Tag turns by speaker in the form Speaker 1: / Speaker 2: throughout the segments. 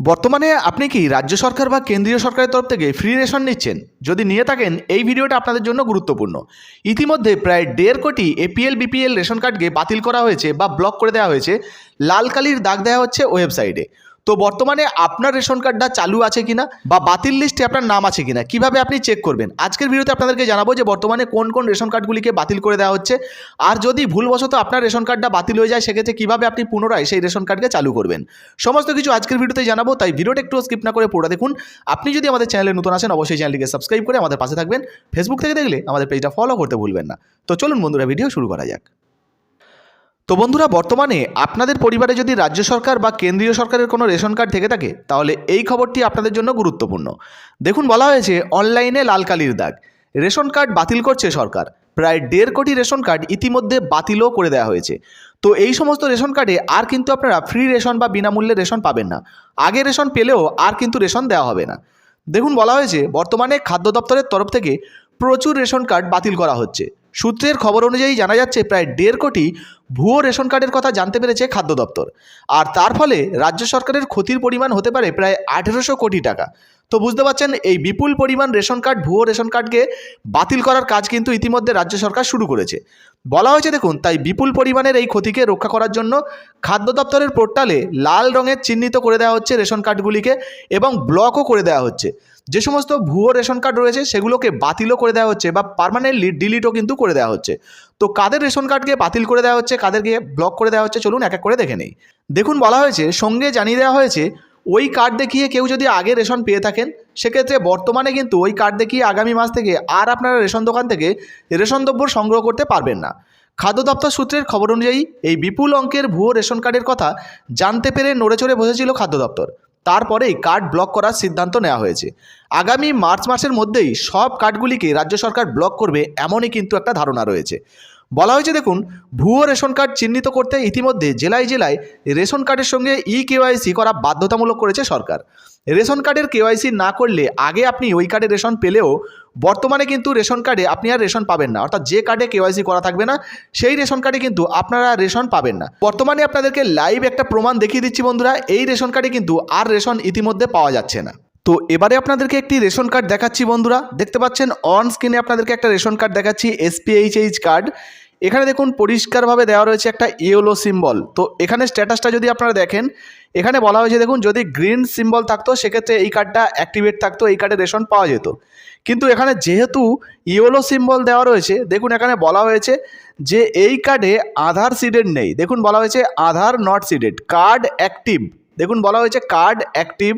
Speaker 1: বর্তমানে আপনি কি রাজ্য সরকার বা কেন্দ্রীয় সরকারের তরফ থেকে ফ্রি রেশন নিচ্ছেন? যদি নিয়ে থাকেন, এই ভিডিওটা আপনাদের জন্য গুরুত্বপূর্ণ। ইতিমধ্যে প্রায় দেড় কোটি এপিএল বিপিএল রেশন কার্ডকে বাতিল করা হয়েছে বা ব্লক করে দেওয়া হয়েছে। লাল কালির দাগ দেওয়া হচ্ছে ওয়েবসাইটে তো বর্তমানে আপনার রেশন কার্ডটা চালু আছে কিনা বা বাতিল লিস্টে আপনার নাম আছে কিনা, কীভাবে আপনি চেক করবেন? আজকের ভিডিওতে আপনাদেরকে জানাব যে বর্তমানে কোন কোন রেশন কার্ডগুলিকে বাতিল করে দেওয়া হচ্ছে। আর যদি ভুলবশত আপনার রেশন কার্ডটা বাতিল হয়ে যায়, সেক্ষেত্রে কীভাবে আপনি পুনরায় সেই রেশন কার্ডকে চালু করবেন? সমস্ত কিছু আজকের ভিডিওতে জানাব, তাই ভিডিওটা একটু স্কিপ না করে পুরো দেখুন। আপনি যদি আমাদের চ্যানেলে নতুন আসেন অবশ্যই চ্যানেলটিকে সাবস্ক্রাইব করে আমাদের পাশে থাকবেন। ফেসবুক থেকে দেখলে আমাদের পেজটা ফলো করতে ভুলবেন না। তো চলুন বন্ধুরা ভিডিও শুরু করা যাক। তো বন্ধুরা, বর্তমানে আপনাদের পরিবারে যদি রাজ্য সরকার বা কেন্দ্রীয় সরকারের কোনো রেশন কার্ড থেকে থাকে, তাহলে এই খবরটি আপনাদের জন্য গুরুত্বপূর্ণ। দেখুন, বলা হয়েছে, অনলাইনে লাল কালির দাগ। রেশন কার্ড বাতিল করছে সরকার। প্রায় দেড় কোটি রেশন কার্ড ইতিমধ্যে বাতিলও করে দেওয়া হয়েছে। তো এই সমস্ত রেশন কার্ডে আর কিন্তু আপনারা ফ্রি রেশন বা বিনামূল্যে রেশন পাবেন না। আগে রেশন পেলেও আর কিন্তু রেশন দেওয়া হবে না। দেখুন, বলা হয়েছে, বর্তমানে খাদ্য দপ্তরের তরফ থেকে প্রচুর রেশন কার্ড বাতিল করা হচ্ছে। সূত্রের খবর অনুযায়ী জানা যাচ্ছে, প্রায় দেড় কোটি ভুয়ো রেশন কার্ডের কথা জানতে পেরেছে খাদ্য দপ্তর। আর তার ফলে রাজ্য সরকারের ক্ষতির পরিমাণ হতে পারে প্রায় আঠেরোশো কোটি টাকা। তো বুঝতে পারছেন, এই বিপুল পরিমাণ রেশন কার্ড, ভুয়ো রেশন কার্ডকে বাতিল করার কাজ কিন্তু ইতিমধ্যে রাজ্য সরকার শুরু করেছে। বলা হয়েছে, দেখুন, তাই বিপুল পরিমাণের এই ক্ষতিকে রক্ষা করার জন্য খাদ্য দপ্তরের পোর্টালে লাল রঙের চিহ্নিত করে দেওয়া হচ্ছে রেশন কার্ডগুলিকে এবং ব্লকও করে দেওয়া হচ্ছে। যে সমস্ত ভুয়ো রেশন কার্ড রয়েছে, সেগুলোকে বাতিলও করে দেওয়া হচ্ছে বা পার্মানেন্টলি ডিলিটও কিন্তু করে দেওয়া হচ্ছে। তো কাদের রেশন কার্ডকে বাতিল করে দেওয়া হচ্ছে কাদেরকে ব্লক করে দেওয়া হচ্ছে, চলুন এক এক করে দেখে নেই। দেখুন বলা হয়েছে, সঙ্গে জানিয়ে দেওয়া হয়েছে, ওই কার্ড দেখিয়ে কেউ যদি আগে রেশন পেয়ে থাকেন, সেক্ষেত্রে বর্তমানে কিন্তু ওই কার্ড দেখিয়ে আগামী মাস থেকে আর আপনারা রেশন দোকান থেকে রেশন দ্রব্য সংগ্রহ করতে পারবেন না। খাদ্য দপ্তর সূত্রের খবর অনুযায়ী, এই বিপুল অঙ্কের ভুয়ো রেশন কার্ডের কথা জানতে পেরে নড়ে চড়ে বসেছিল খাদ্য দপ্তর। তারপরেই কার্ড ব্লক করার সিদ্ধান্ত নেওয়া হয়েছে। আগামী মার্চ মাসের মধ্যেই সব কার্ডগুলিকে রাজ্য সরকার ব্লক করবে, এমনই কিন্তু একটা ধারণা রয়েছে। বলা হয়েছে, দেখুন, ভুয়ো রেশন কার্ড চিহ্নিত করতে ইতিমধ্যে জেলায় জেলায় রেশন কার্ডের সঙ্গে ই কেওয়াইসি করা বাধ্যতামূলক করেছে সরকার। রেশন কার্ডের কেওয়াইসি না করলে আগে আপনি ওই কার্ডে রেশন পেলেও বর্তমানে কিন্তু রেশন কার্ডে আপনি আর রেশন পাবেন না। অর্থাৎ যে কার্ডে কেওয়াইসি করা থাকবে না, সেই রেশন কার্ডে কিন্তু আপনারা রেশন পাবেন না। বর্তমানে আপনাদেরকে লাইভ একটা প্রমাণ দেখিয়ে দিচ্ছি বন্ধুরা, এই রেশন কার্ডে কিন্তু আর রেশন ইতিমধ্যে পাওয়া যাচ্ছে না। তো এবারে আপনাদেরকে একটি রেশন কার্ড দেখাচ্ছি বন্ধুরা। দেখতে পাচ্ছেন অন স্ক্রিনে আপনাদেরকে একটা রেশন কার্ড দেখাচ্ছি এসপিএইচএইচ কার্ড এখানে দেখুন, পরিষ্কারভাবে দেওয়া রয়েছে একটা ইয়েলো সিম্বল তো এখানে স্ট্যাটাসটা যদি আপনারা দেখেন, এখানে বলা হয়েছে, দেখুন, যদি গ্রিন সিম্বল থাকতো, সেক্ষেত্রে এই কার্ডটা অ্যাক্টিভেট থাকতো, এই কার্ডে রেশন পাওয়া যেত। কিন্তু এখানে যেহেতু ইয়েলো সিম্বল দেওয়া রয়েছে, দেখুন, এখানে বলা হয়েছে যে এই কার্ডে আধার সিডেড নেই। দেখুন, বলা হয়েছে Aadhaar not seeded card active দেখুন, বলা হয়েছে card active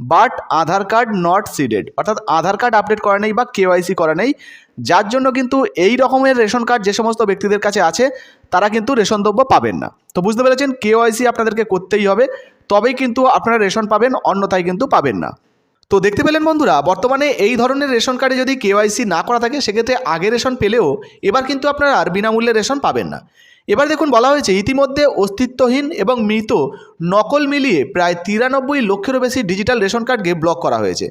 Speaker 1: but Aadhaar card not seeded অর্থাৎ আধার কার্ড আপডেট করা নেই বা কেওয়াইসি করা নেই। যার জন্য কিন্তু এই রকমের রেশন কার্ড যে সমস্ত ব্যক্তিদের কাছে আছে, তারা কিন্তু রেশন দ্রব্য পাবেন না। তো বুঝতে পেরেছেন? কেওয়াইসি আপনাদেরকে করতেই হবে। তবেই কিন্তু আপনারা রেশন পাবেন, অন্যথায় কিন্তু পাবেন না। তো দেখতে পেলেন বন্ধুরা, বর্তমানে এই ধরনের রেশন কার্ডে যদি কেওয়াইসি না করা থাকে, সেক্ষেত্রে আগে রেশন পেলেও এবার কিন্তু আপনারা আর বিনামূল্যে রেশন পাবেন না। এবার দেখুন, বলা হয়েছে ইতিমধ্যে অস্তিত্বহীন এবং মৃত, নকল মিলিয়ে প্রায় তিরানব্বই লক্ষেরও বেশি ডিজিটাল রেশন কার্ডকে ব্লক করা হয়েছে।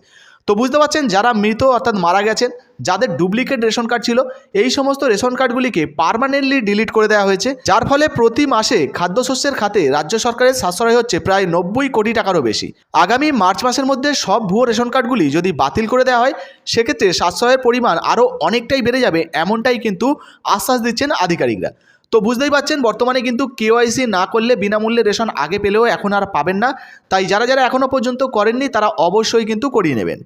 Speaker 1: তো বুঝতে পারছেন, যারা মৃত অর্থাৎ মারা গেছেন, যাদের ডুপ্লিকেট রেশন কার্ড ছিল, এই সমস্ত রেশন কার্ডগুলিকে পার্মানেন্টলি ডিলিট করে দেওয়া হয়েছে, যার ফলে প্রতি মাসে খাদ্যশস্যের খাতে রাজ্য সরকারের সাশ্রয় হচ্ছে প্রায় নব্বই কোটি টাকারও বেশি। আগামী মার্চ মাসের মধ্যে সব ভুয়ো রেশন কার্ডগুলি যদি বাতিল করে দেওয়া হয়, সেক্ষেত্রে সাশ্রয়ের পরিমাণ আরও অনেকটাই বেড়ে যাবে, এমনটাই কিন্তু আশ্বাস দিচ্ছেন আধিকারিকরা। তো বুঝতেই পারছেন, বর্তমানে কিন্তু কেওয়াইসি না করলে বিনামূল্যে রেশন আগে পেলেও এখন আর পাবেন না। তাই যারা যারা এখনও পর্যন্ত করেননি, তারা অবশ্যই কিন্তু করিয়ে নেবেন।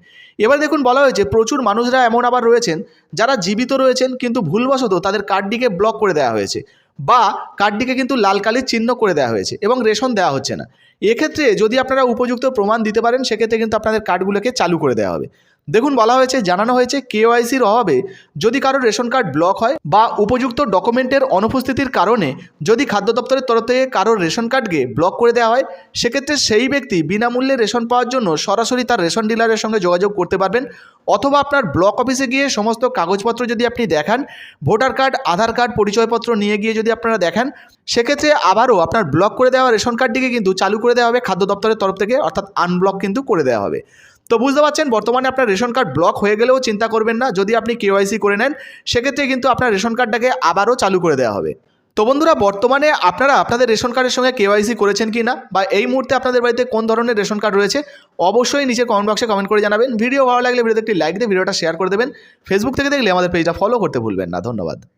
Speaker 1: এবার দেখুন বলা হয়েছে, প্রচুর মানুষরা এমন আবার রয়েছেন, যারা জীবিত রয়েছেন কিন্তু ভুলবশত তাদের কার্ডটিকে ব্লক করে দেওয়া হয়েছে বা কার্ডটিকে কিন্তু লাল কালির চিহ্ন করে দেওয়া হয়েছে এবং রেশন দেওয়া হচ্ছে না। এক্ষেত্রে যদি আপনারা উপযুক্ত প্রমাণ দিতে পারেন, সেক্ষেত্রে কিন্তু আপনাদের কার্ডগুলোকে চালু করে দেওয়া হবে। দেখুন বলা হয়েছে, জানানো হয়েছে কেওয়াইসির অভাবে যদি কারোর রেশন কার্ড ব্লক হয় বা উপযুক্ত ডকুমেন্টের অনুপস্থিতির কারণে যদি খাদ্য দপ্তরের তরফ থেকে কারোর রেশন কার্ডকে ব্লক করে দেওয়া হয়, সেক্ষেত্রে সেই ব্যক্তি বিনামূল্যে রেশন পাওয়ার জন্য সরাসরি তার রেশন ডিলারের সঙ্গে যোগাযোগ করতে পারবেন অথবা আপনার ব্লক অফিসে গিয়ে সমস্ত কাগজপত্র যদি আপনি দেখান, ভোটার কার্ড, আধার কার্ড, পরিচয়পত্র নিয়ে গিয়ে যদি আপনারা দেখান, সেক্ষেত্রে আবারও আপনার ব্লক করে দেওয়া রেশন কার্ডটিকে কিন্তু চালু করে দেওয়া হবে, খাদ্য দপ্তরের তরফ থেকে, অর্থাৎ আনব্লক কিন্তু করে দেওয়া হবে। তো বুঝতে পারছেন, বর্তমানে আপনার রেশন কার্ড ব্লক হয়ে গেলেও চিন্তা করবেন না, যদি আপনি কেওয়াইসি করে নেন, সেক্ষেত্রে কিন্তু আপনার রেশন কার্ডটাকে আবারও চালু করে দেওয়া হবে। তো বন্ধুরা, বর্তমানে আপনারা আপনাদের রেশন কার্ডের সঙ্গে কেওয়াইসি করেছেন কি না বা এই মুহূর্তে আপনাদের বাড়িতে কোন ধরনের রেশন কার্ড রয়েছে, অবশ্যই নিচে কমেন্ট বক্সে কমেন্ট করে জানাবেন। ভিডিও ভালো লাগলে ভিডিওতে একটি লাইক দিয়ে ভিডিওটা শেয়ার করে দেবেন। ফেসবুক থেকে দেখলে আমাদের পেজটা ফলো করতে ভুলবেন না। ধন্যবাদ।